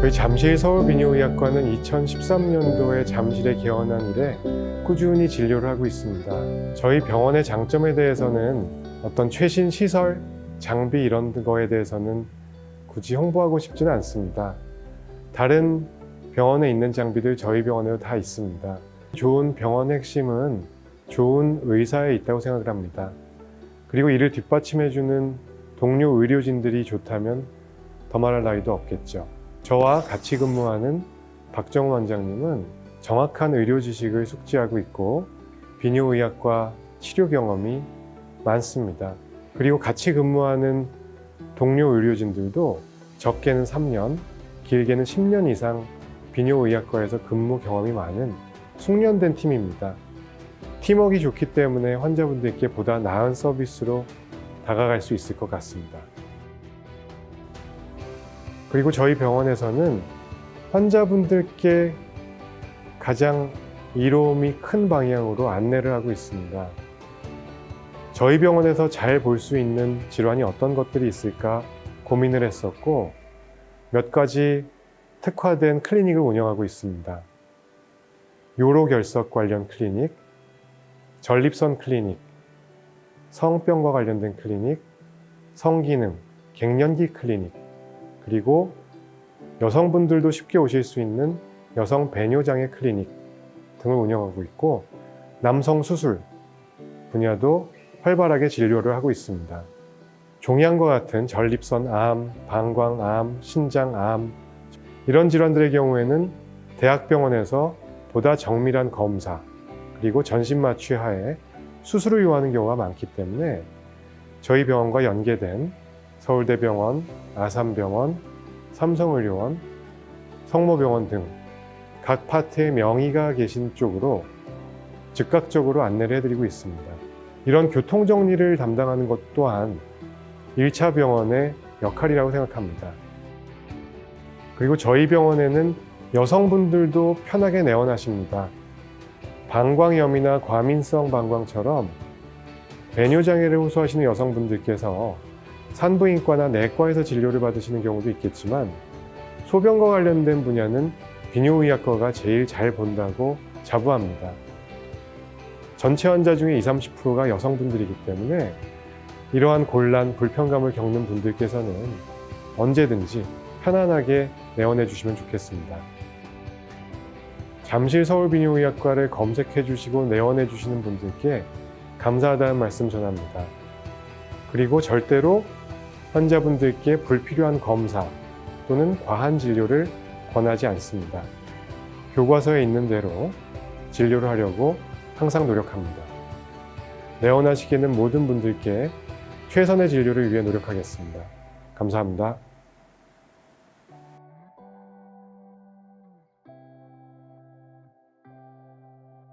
저희 잠실 서울비뇨의학과는 2013년도에 잠실에 개원한 이래 꾸준히 진료를 하고 있습니다. 저희 병원의 장점에 대해서는 어떤 최신 시설, 장비 이런 거에 대해서는 굳이 홍보하고 싶지는 않습니다. 다른 병원에 있는 장비들 저희 병원에도 다 있습니다. 좋은 병원의 핵심은 좋은 의사에 있다고 생각을 합니다. 그리고 이를 뒷받침해주는 동료 의료진들이 좋다면 더 말할 나위도 없겠죠. 저와 같이 근무하는 박정우 원장님은 정확한 의료 지식을 숙지하고 있고 비뇨의학과 치료 경험이 많습니다. 그리고 같이 근무하는 동료 의료진들도 적게는 3년, 길게는 10년 이상 비뇨의학과에서 근무 경험이 많은 숙련된 팀입니다. 팀워크가 좋기 때문에 환자분들께 보다 나은 서비스로 다가갈 수 있을 것 같습니다. 그리고 저희 병원에서는 환자분들께 가장 이로움이 큰 방향으로 안내를 하고 있습니다. 저희 병원에서 잘 볼 수 있는 질환이 어떤 것들이 있을까 고민을 했었고 몇 가지 특화된 클리닉을 운영하고 있습니다. 요로결석 관련 클리닉, 전립선 클리닉, 성병과 관련된 클리닉, 성기능, 갱년기 클리닉, 그리고 여성분들도 쉽게 오실 수 있는 여성 배뇨장애 클리닉 등을 운영하고 있고 남성 수술 분야도 활발하게 진료를 하고 있습니다. 종양과 같은 전립선 암, 방광 암, 신장 암 이런 질환들의 경우에는 대학병원에서 보다 정밀한 검사 그리고 전신 마취 하에 수술을 요하는 경우가 많기 때문에 저희 병원과 연계된 서울대병원, 아산병원, 삼성의료원, 성모병원 등 각 파트의 명의가 계신 쪽으로 즉각적으로 안내를 해드리고 있습니다. 이런 교통 정리를 담당하는 것 또한 1차 병원의 역할이라고 생각합니다. 그리고 저희 병원에는 여성분들도 편하게 내원하십니다. 방광염이나 과민성 방광처럼 배뇨장애를 호소하시는 여성분들께서 산부인과나 내과에서 진료를 받으시는 경우도 있겠지만 소변과 관련된 분야는 비뇨의학과가 제일 잘 본다고 자부합니다. 전체 환자 중에 20, 30%가 여성분들이기 때문에 이러한 곤란, 불편감을 겪는 분들께서는 언제든지 편안하게 내원해 주시면 좋겠습니다. 잠실 서울비뇨의학과를 검색해 주시고 내원해 주시는 분들께 감사하다는 말씀 전합니다. 그리고 절대로 환자분들께 불필요한 검사 또는 과한 진료를 권하지 않습니다. 교과서에 있는 대로 진료를 하려고 항상 노력합니다. 내원하시기에는 모든 분들께 최선의 진료를 위해 노력하겠습니다. 감사합니다.